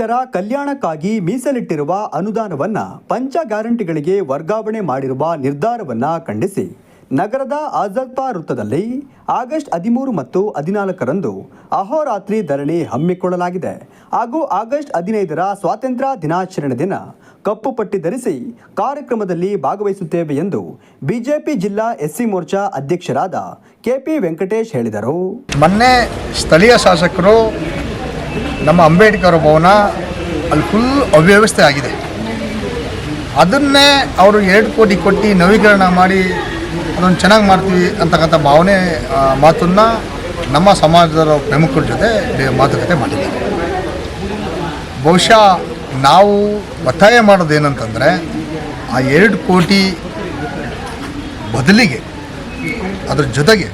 ಪರಿಶಿಷ್ಟರ ಕಲ್ಯಾಣಕ್ಕಾಗಿ ಮೀಸಲಿಟ್ಟಿರುವ ಅನುದಾನವನ್ನ ಪಂಚ ಗ್ಯಾರಂಟಿಗಳಿಗೆ ವರ್ಗಾವಣೆ ಮಾಡಿರುವ ನಿರ್ಧಾರವನ್ನ ಖಂಡಿಸಿ, ನಗರದ ಆಜಾದ್ಪಾ ವೃತ್ತದಲ್ಲಿ ಆಗಸ್ಟ್ ಹದಿಮೂರು ಮತ್ತು ಹದಿನಾಲ್ಕರಂದು ಅಹೋರಾತ್ರಿ ಧರಣಿ ಹಮ್ಮಿಕೊಳ್ಳಲಾಗಿದೆ. ಹಾಗೂ ಆಗಸ್ಟ್ ಹದಿನೈದರ ಸ್ವಾತಂತ್ರ್ಯ ದಿನಾಚರಣೆ ದಿನ ಕಪ್ಪು ಪಟ್ಟಿ ಧರಿಸಿ ಕಾರ್ಯಕ್ರಮದಲ್ಲಿ ಭಾಗವಹಿಸುತ್ತೇವೆ ಎಂದು ಬಿಜೆಪಿ ಜಿಲ್ಲಾ ಎಸ್ಸಿ ಮೋರ್ಚಾ ಅಧ್ಯಕ್ಷರಾದ ಕೆಪಿ ವೆಂಕಟೇಶ್ ಹೇಳಿದರು. ಮೊನ್ನೆ ಸ್ಥಳೀಯ ಶಾಸಕರು ನಮ್ಮ ಅಂಬೇಡ್ಕರ್ ಭವನ ಅಲ್ಲಿ ಫುಲ್ ಅವ್ಯವಸ್ಥೆ ಆಗಿದೆ. ಅದನ್ನೇ ಅವರು ಎರಡು ಕೋಟಿ ಕೊಟ್ಟು ನವೀಕರಣ ಮಾಡಿ ಅದನ್ನು ಚೆನ್ನಾಗಿ ಮಾಡ್ತೀವಿ ಅಂತಕ್ಕಂಥ ಭಾವನೆ ಮಾತನ್ನು ನಮ್ಮ ಸಮಾಜದ ಪ್ರಮುಖರ ಜೊತೆ ಮಾತುಕತೆ ಮಾಡಿದ್ದಾರೆ. ಬಹುಶಃ ನಾವು ಒತ್ತಾಯ ಮಾಡೋದು ಏನಂತಂದರೆ, ಆ ಎರಡು ಕೋಟಿ ಬದಲಿಗೆ, ಅದ್ರ ಜೊತೆಗೆ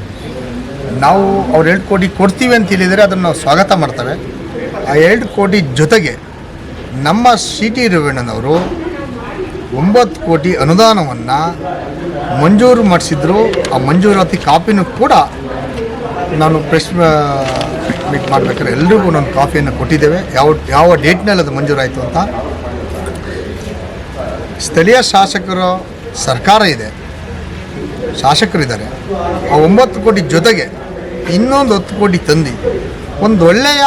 ನಾವು ಅವ್ರು ಎರಡು ಕೋಟಿ ಕೊಡ್ತೀವಿ ಅಂತ ಹೇಳಿದರೆ ಅದನ್ನು ಸ್ವಾಗತ ಮಾಡ್ತೇವೆ. ಆ ಎರಡು ಕೋಟಿ ಜೊತೆಗೆ ನಮ್ಮ ಸಿ ಟಿ ರೇವಣ್ಣನವರು ಒಂಬತ್ತು ಕೋಟಿ ಅನುದಾನವನ್ನು ಮಂಜೂರು ಮಾಡಿಸಿದ್ರು. ಆ ಮಂಜೂರಾತಿ ಕಾಪಿನೂ ಕೂಡ ನಾನು ಪ್ರೆಸ್ ಮೀಟ್ ಮಾಡಬೇಕಾದ್ರೆ ಎಲ್ರಿಗೂ ನಾನು ಕಾಫಿಯನ್ನು ಕೊಟ್ಟಿದ್ದೇವೆ. ಯಾವ ಯಾವ ಡೇಟ್ನಲ್ಲಿ ಅದು ಮಂಜೂರಾಯಿತು ಅಂತ. ಸ್ಥಳೀಯ ಶಾಸಕರ ಸರ್ಕಾರ ಇದೆ. ಶಾಸಕರಿದ್ದಾರೆ. ಆ ಒಂಬತ್ತು ಕೋಟಿ ಜೊತೆಗೆ ಇನ್ನೊಂದು ಹತ್ತು ಕೋಟಿ ತಂದು ಒಂದು ಒಳ್ಳೆಯ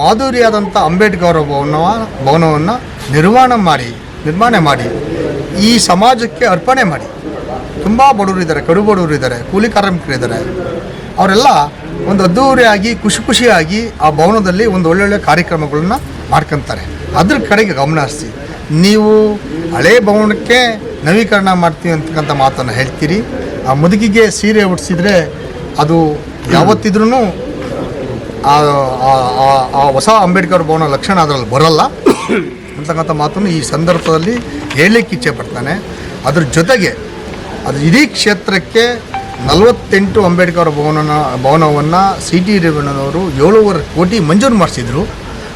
ಮಾಧುರ್ಯಾದಂಥ ಅಂಬೇಡ್ಕರ್ ಭವನ ಭವನವನ್ನು ನಿರ್ಮಾಣ ಮಾಡಿ ನಿರ್ಮಾಣ ಮಾಡಿ, ಈ ಸಮಾಜಕ್ಕೆ ಅರ್ಪಣೆ ಮಾಡಿ. ತುಂಬ ಬಡವರು ಇದ್ದಾರೆ, ಕಡು ಬಡವರು ಇದ್ದಾರೆ, ಕೂಲಿ ಕಾರ್ಮಿಕರಿದ್ದಾರೆ ಅವರೆಲ್ಲ ಒಂದು ಅದ್ದೂರಿಯಾಗಿ, ಖುಷಿ ಖುಷಿಯಾಗಿ ಆ ಭವನದಲ್ಲಿ ಒಂದು ಒಳ್ಳೊಳ್ಳೆ ಕಾರ್ಯಕ್ರಮಗಳನ್ನ ಮಾಡ್ಕೊತಾರೆ. ಅದ್ರ ಕಡೆಗೆ ಗಮನ ಹರಿಸಿ. ನೀವು ಹಳೆ ಭವನಕ್ಕೆ ನವೀಕರಣ ಮಾಡ್ತೀವಿ ಅಂತಕ್ಕಂಥ ಮಾತನ್ನು ಹೇಳ್ತೀರಿ. ಆ ಮುದುಕಿಗೆ ಸೀರೆ ಉಡಿಸಿದ್ರೆ ಅದು ಯಾವತ್ತಿದ್ರೂ ಆ ಹೊಸ ಅಂಬೇಡ್ಕರ್ ಭವನ ಲಕ್ಷಣ ಅದರಲ್ಲಿ ಬರಲ್ಲ. ಅಂತಕ್ಕಂಥ ಮಾತನ್ನು ಈ ಸಂದರ್ಭದಲ್ಲಿ ಹೇಳಲಿಕ್ಕೆ ಇಚ್ಛೆ ಪಡ್ತಾನೆ. ಅದ್ರ ಜೊತೆಗೆ ಅದು ಇಡೀ ಕ್ಷೇತ್ರಕ್ಕೆ ನಲವತ್ತೆಂಟು ಅಂಬೇಡ್ಕರ್ ಭವನನ, ಭವನವನ್ನು ಸಿ ಟಿ ರೇವಣ್ಣನವರು ಏಳುವರೆ ಕೋಟಿ ಮಂಜೂರು ಮಾಡಿಸಿದ್ರು.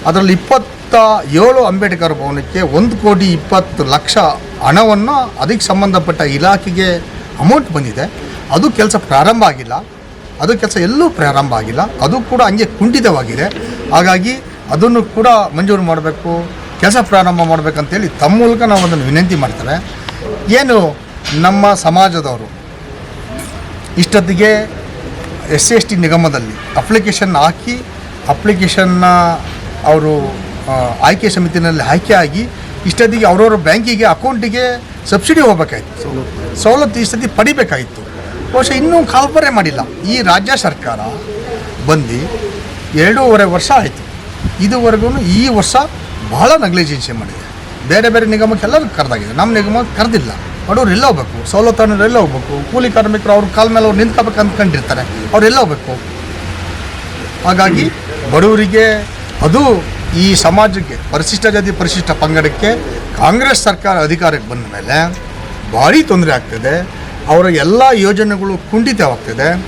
ಅದರಲ್ಲಿ ಇಪ್ಪತ್ತ ಏಳು ಅಂಬೇಡ್ಕರ್ ಭವನಕ್ಕೆ ಒಂದು ಕೋಟಿ ಇಪ್ಪತ್ತು ಲಕ್ಷ ಹಣವನ್ನು ಅದಕ್ಕೆ ಸಂಬಂಧಪಟ್ಟ ಇಲಾಖೆಗೆ ಅಮೌಂಟ್ ಬಂದಿದೆ. ಅದು ಕೆಲಸ ಪ್ರಾರಂಭ ಆಗಿಲ್ಲ. ಅದು ಕೆಲಸ ಎಲ್ಲೂ ಪ್ರಾರಂಭ ಆಗಿಲ್ಲ. ಅದು ಕೂಡ ಹಂಗೆ ಕುಂಠಿತವಾಗಿದೆ. ಹಾಗಾಗಿ ಅದನ್ನು ಕೂಡ ಮಂಜೂರು ಮಾಡಬೇಕು, ಕೆಲಸ ಪ್ರಾರಂಭ ಮಾಡಬೇಕಂತೇಳಿ ತಮ್ಮ ಮೂಲಕ ನಾವು ಅದನ್ನು ವಿನಂತಿ ಮಾಡ್ತೇವೆ. ಏನು ನಮ್ಮ ಸಮಾಜದವರು ಇಷ್ಟೊತ್ತಿಗೆ ಎಸ್ ಸಿ ಎಸ್ ಟಿ ನಿಗಮದಲ್ಲಿ ಅಪ್ಲಿಕೇಶನ್ ಹಾಕಿ, ಅಪ್ಲಿಕೇಶನ್ನ ಅವರು ಆಯ್ಕೆ ಸಮಿತಿನಲ್ಲಿ ಆಯ್ಕೆ ಆಗಿ ಇಷ್ಟೊತ್ತಿಗೆ ಅವರವ್ರ ಬ್ಯಾಂಕಿಗೆ ಅಕೌಂಟಿಗೆ ಸಬ್ಸಿಡಿ ಹೋಗ್ಬೇಕಾಗಿತ್ತು ಸವಲತ್ತು ಇಷ್ಟೊತ್ತಿಗೆ ಪಡಿಬೇಕಾಗಿತ್ತು ಬಹುಶಃ ಇನ್ನೂ ಕಾಲ್ಪರೆ ಮಾಡಿಲ್ಲ. ಈ ರಾಜ್ಯ ಸರ್ಕಾರ ಬಂದು ಎರಡೂವರೆ ವರ್ಷ ಆಯಿತು. ಇದುವರೆಗೂ ಈ ವರ್ಷ ಬಹಳ ನೆಗ್ಲಿಜೆನ್ಸಿ ಮಾಡಿದೆ. ಬೇರೆ ಬೇರೆ ನಿಗಮಕ್ಕೆಲ್ಲರೂ ಕರೆದಾಗಿದೆ ನಮ್ಮ ನಿಗಮ ಕರೆದಿಲ್ಲ. ಬಡವ್ರು ಎಲ್ಲ ಹೋಗ್ಬೇಕು. ಸವಲತ್ತನ್ನು ಎಲ್ಲ ಹೋಗ್ಬೇಕು. ಕೂಲಿ ಕಾರ್ಮಿಕರು ಅವ್ರ ಕಾಲ ಮೇಲೆ ಅವ್ರು ನಿಂತ್ಕೋಬೇಕು ಅಂದ್ಕೊಂಡಿರ್ತಾರೆ ಅವ್ರು ಎಲ್ಲ ಹೋಗ್ಬೇಕು. ಹಾಗಾಗಿ ಬಡವರಿಗೆ ಅದು ಈ ಸಮಾಜಕ್ಕೆ ಪರಿಶಿಷ್ಟ ಜಾತಿ, ಪರಿಶಿಷ್ಟ ಪಂಗಡಕ್ಕೆ ಕಾಂಗ್ರೆಸ್ ಸರ್ಕಾರ ಅಧಿಕಾರಕ್ಕೆ ಬಂದ ಮೇಲೆ ಭಾರಿ ತೊಂದರೆ ಆಗ್ತದೆ. ಅವರ ಎಲ್ಲ ಯೋಜನೆಗಳು ಕುಂಠಿತವಾಗ್ತದೆ.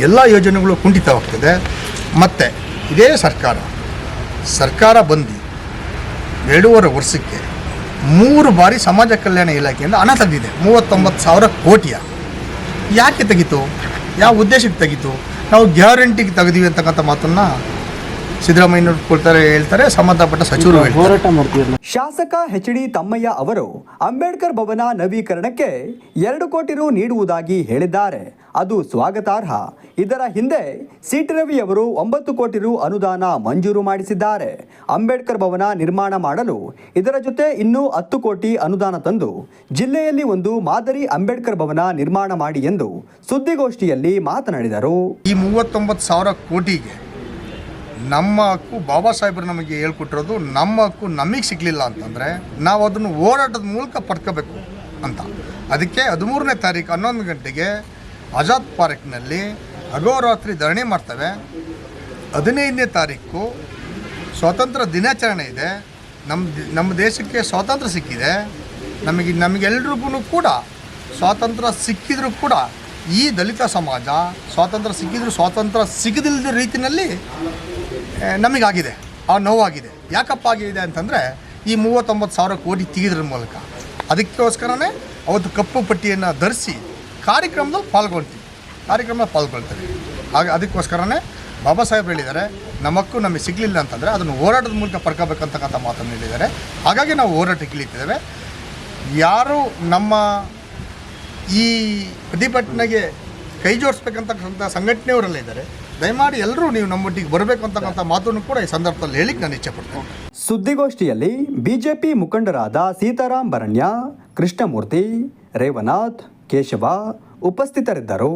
ಎಲ್ಲ ಯೋಜನೆಗಳು ಕುಂಠಿತವಾಗ್ತದೆ. ಮತ್ತು ಇದೇ ಸರ್ಕಾರ ಸರ್ಕಾರ ಬಂದು ಎರಡೂವರೆ ವರ್ಷಕ್ಕೆ ಮೂರು ಬಾರಿ ಸಮಾಜ ಕಲ್ಯಾಣ ಇಲಾಖೆಯಿಂದ ಹಣ ತೆಗೆದಿದೆ. ಮೂವತ್ತೊಂಬತ್ತು ಸಾವಿರ ಕೋಟಿಯ. ಯಾಕೆ ತೆಗೀತು? ಯಾವ ಉದ್ದೇಶಕ್ಕೆ ತೆಗೀತು? ನಾವು ಗ್ಯಾರಂಟಿಗೆ ತೆಗೆದೀವಿ ಅಂತಕ್ಕಂಥ ಮಾತನ್ನು ಸಿದ್ದರಾಮಯ್ಯನವ್ರು ಕೊಡ್ತಾರೆ ಹೇಳ್ತಾರೆ ಸಂಬಂಧಪಟ್ಟ ಸಚಿವರು ಹೇಳ್ತಾರೆ. ಶಾಸಕ ಎಚ್ ಡಿ ತಮ್ಮಯ್ಯ ಅವರು ಅಂಬೇಡ್ಕರ್ ಭವನ ನವೀಕರಣಕ್ಕೆ ಎರಡು ಕೋಟಿ ರು ನೀಡುವುದಾಗಿ ಹೇಳಿದ್ದಾರೆ. ಅದು ಸ್ವಾಗತಾರ್ಹ. ಇದರ ಹಿಂದೆ ಸಿಟಿ ರವಿ ಅವರು ಒಂಬತ್ತು ಕೋಟಿ ರು ಅನುದಾನ ಮಂಜೂರು ಮಾಡಿಸಿದ್ದಾರೆ. ಅಂಬೇಡ್ಕರ್ ಭವನ ನಿರ್ಮಾಣ ಮಾಡಲು ಇದರ ಜೊತೆ ಇನ್ನೂ ಹತ್ತು ಕೋಟಿ ಅನುದಾನ ತಂದು ಜಿಲ್ಲೆಯಲ್ಲಿ ಒಂದು ಮಾದರಿ ಅಂಬೇಡ್ಕರ್ ಭವನ ನಿರ್ಮಾಣ ಮಾಡಿ ಎಂದು ಸುದ್ದಿಗೋಷ್ಠಿಯಲ್ಲಿ ಮಾತನಾಡಿದರು. ಈ ಮೂವತ್ತೊಂಬತ್ತು ಸಾವಿರ ಕೋಟಿಗೆ ನಮ್ಮ ಹಕ್ಕು ಬಾಬಾ ಸಾಹೇಬರು ನಮಗೆ ಹೇಳ್ಕೊಟ್ಟಿರೋದು, ನಮ್ಮ ಹಕ್ಕು ನಮಗೆ ಸಿಗಲಿಲ್ಲ ಅಂತಂದರೆ ನಾವು ಅದನ್ನು ಹೋರಾಟದ ಮೂಲಕ ಪಡ್ಕೋಬೇಕು ಅಂತ. ಅದಕ್ಕೆ ಹದಿಮೂರನೇ ತಾರೀಕು ಹನ್ನೊಂದು ಗಂಟೆಗೆ ಆಜಾದ್ ಪಾರ್ಕ್ನಲ್ಲಿ ಅಗೋರಾತ್ರಿ ಧರಣಿ ಮಾಡ್ತವೆ. ಹದಿನೈದನೇ ತಾರೀಕು ಸ್ವಾತಂತ್ರ್ಯ ದಿನಾಚರಣೆ ಇದೆ. ನಮ್ಮ ನಮ್ಮ ದೇಶಕ್ಕೆ ಸ್ವಾತಂತ್ರ್ಯ ಸಿಕ್ಕಿದೆ. ನಮಗೆ, ನಮಗೆಲ್ರಿಗೂ ಕೂಡ ಸ್ವಾತಂತ್ರ್ಯ ಸಿಕ್ಕಿದ್ರೂ ಕೂಡ ಈ ದಲಿತ ಸಮಾಜ ಸ್ವಾತಂತ್ರ್ಯ ಸಿಕ್ಕಿದ್ರು ಸ್ವಾತಂತ್ರ್ಯ ಸಿಗದಿಲ್ಲದ ರೀತಿಯಲ್ಲಿ ನಮಗಾಗಿದೆ. ಆ ನೋವಾಗಿದೆ. ಯಾಕಪ್ಪ ಆಗಿದೆ ಅಂತಂದರೆ ಈ ಮೂವತ್ತೊಂಬತ್ತು ಸಾವಿರ ಕೋಟಿ ತೆಗೆದ್ರ ಮೂಲಕ. ಅದಕ್ಕೋಸ್ಕರನೇ ಅವತ್ತು ಕಪ್ಪು ಪಟ್ಟಿಯನ್ನು ಧರಿಸಿ ಕಾರ್ಯಕ್ರಮದಲ್ಲಿ ಪಾಲ್ಗೊಳ್ತೀವಿ. ಕಾರ್ಯಕ್ರಮದಲ್ಲಿ ಪಾಲ್ಗೊಳ್ತೇವೆ. ಹಾಗೆ ಅದಕ್ಕೋಸ್ಕರನೇ ಬಾಬಾ ಸಾಹೇಬ್ ಹೇಳಿದ್ದಾರೆ, ನಮ್ಮ ಹಕ್ಕು ನಮಗೆ ಸಿಗಲಿಲ್ಲ ಅಂತಂದರೆ ಅದನ್ನು ಹೋರಾಟದ ಮೂಲಕ ಪಡ್ಕೋಬೇಕಂತಕ್ಕಂಥ ಮಾತನ್ನು ಹೇಳಿದ್ದಾರೆ. ಹಾಗಾಗಿ ನಾವು ಹೋರಾಟ ಇಳಿತಿದ್ದೇವೆ. ಯಾರು ನಮ್ಮ ಈ ಪ್ರತಿಭಟನೆಗೆ ಕೈ ಜೋಡಿಸ್ಬೇಕಂತಕ್ಕಂಥ ಸಂಘಟನೆಯವರೆಲ್ಲ ಇದ್ದಾರೆ. ದಯಮಾಡಿ ಎಲ್ಲರೂ ನೀವು ನಮ್ಮೊಟ್ಟಿಗೆ ಬರಬೇಕು ಅಂತಕ್ಕಂಥ ಮಾತನ್ನು ಕೂಡ ಈ ಸಂದರ್ಭದಲ್ಲಿ ಹೇಳಿಕ್ಕೆ ನಾನು ಇಚ್ಛೆಪಡ್ತೇನೆ ಸುದ್ದಿಗೋಷ್ಠಿಯಲ್ಲಿ ಬಿಜೆಪಿ ಮುಖಂಡರಾದ ಸೀತಾರಾಮ್ ಬರಣ್ಯ, ಕೃಷ್ಣಮೂರ್ತಿ, ರೇವನಾಥ್, ಕೇಶವ ಉಪಸ್ಥಿತರಿದ್ದರು.